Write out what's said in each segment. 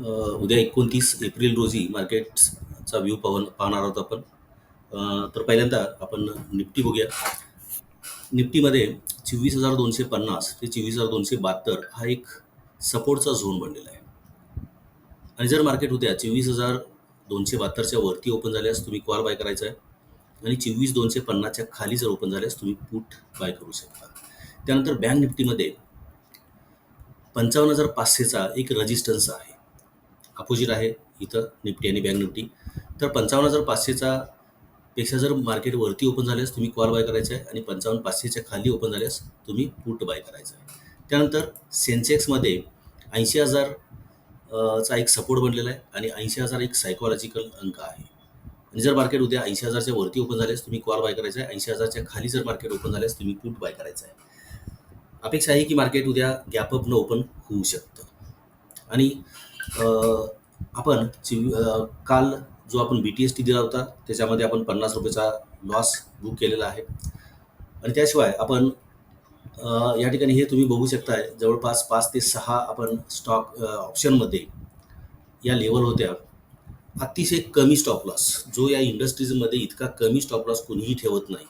उद्या एकोणतीस एप्रिल रोजी मार्केटचा व्ह्यू पाहून पाहणार आहोत आपण. तर पहिल्यांदा आपण निफ्टी बघूया. निफ्टीमध्ये चोवीस हजार दोनशे पन्नास ते चोवीस हजार दोनशे बहात्तर हा एक सपोर्टचा झोन बनलेला आहे. आणि जर मार्केट उद्या चोवीस हजार दोनशे बहात्तरच्या वरती ओपन झाल्यास तुम्ही कॉल बाय करायचा आहे. आणि चोवीस दोनशे पन्नासच्या खाली जर ओपन झाल्यास तुम्ही पुट बाय करू शकता. त्यानंतर बँक निफ्टीमध्ये पंचावन्न हजार पाचशेचा एक रजिस्टन्स आहे. अपोजिट आहे इथं निफ्टी आणि बँक निफ्टी. तर पंचावन्न हजार पाचशेचा पेक्षा जर मार्केट वरती ओपन झाल्यास तुम्ही कॉल बाय करायचं आहे आणि पंचावन्न पाचशेच्या खाली ओपन झाल्यास तुम्ही पुट बाय करायचं आहे. त्यानंतर सेन्सेक्समध्ये ऐंशी हजार चा एक सपोर्ट बनलेला आहे आणि ऐंशी हजार एक सायकोलॉजिकल अंक आहे. आणि जर मार्केट उद्या ऐंशी हजारच्या वरती ओपन झाल्यास तुम्ही कॉल बाय करायचा आहे ऐंशी हजारच्या खाली जर मार्केट ओपन झाल्यास तुम्ही पुट बाय करायचं आहे. अपेक्षा आहे की मार्केट उद्या गॅपअप न ओपन होऊ शकतं. आणि आपण चिव काल जो आपण बी टी एस टी दिला होता त्याच्यामध्ये आपण पन्नास रुपयेचा लॉस बुक केलेला आहे. आणि त्याशिवाय आपण या ठिकाणी हे तुम्ही बघू शकताय जवळपास पाच ते सहा आपण स्टॉक ऑप्शनमध्ये या लेवल होत्या. अतिशय कमी स्टॉप लॉस जो या इंडस्ट्रीजमध्ये इतका कमी स्टॉप लॉस कोणीही ठेवत नाही.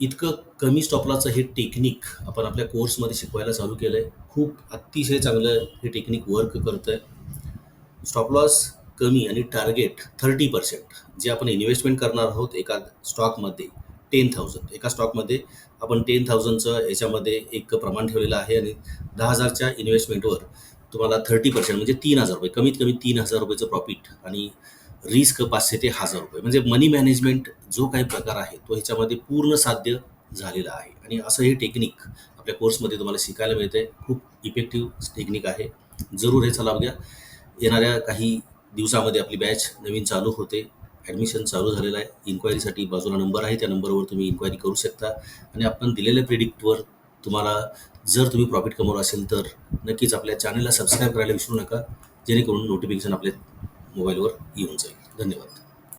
इतकं कमी स्टॉपलाचं हे टेक्निक आपण आपल्या कोर्समध्ये शिकवायला चालू केलं आहे खूप अतिशय चांगलं हे टेक्निक वर्क करतं आहे स्टॉपलॉस कमी आणि टार्गेट थर्टी पर्सेंट जे आपण इन्व्हेस्टमेंट करणार आहोत एका स्टॉकमध्ये टेन थाउजंड एका स्टॉकमध्ये आपण टेन थाउजंडचं याच्यामध्ये एक प्रमाण ठेवलेलं आहे आणि दहा हजारच्या इन्व्हेस्टमेंटवर तुम्हाला थर्टी पर्सेंट म्हणजे तीन हजार रुपये कमीत कमी तीन हजार रुपयेचं प्रॉफिट आणि रिस्क पाचशे ते हजार रुपये. म्हणजे मनी मॅनेजमेंट जो काही प्रकार आहे तो ह्याच्यामध्ये पूर्ण साध्य झालेला आहे. आणि असं हे टेक्निक आपल्या कोर्समध्ये तुम्हाला शिकायला मिळतं आहे खूप इफेक्टिव्ह टेक्निक आहे. जरूर ह्याचा लाभ घ्या. येणाऱ्या काही दिवसामध्ये आपली बॅच नवीन चालू होते. ॲडमिशन चालू झालेलं आहे. इन्क्वायरीसाठी बाजूला नंबर आहे. त्या नंबरवर तुम्ही इन्क्वायरी करू शकता. आणि आपण दिलेल्या प्रेडिक्टवर तुम्हाला जर तुम्ही प्रॉफिट कमवलं असेल तर नक्कीच आपल्या चॅनलला सबस्क्राईब करायला विसरू नका. जेणेकरून नोटिफिकेशन आपल्या मोबाईलवर येऊन जाईल. धन्यवाद.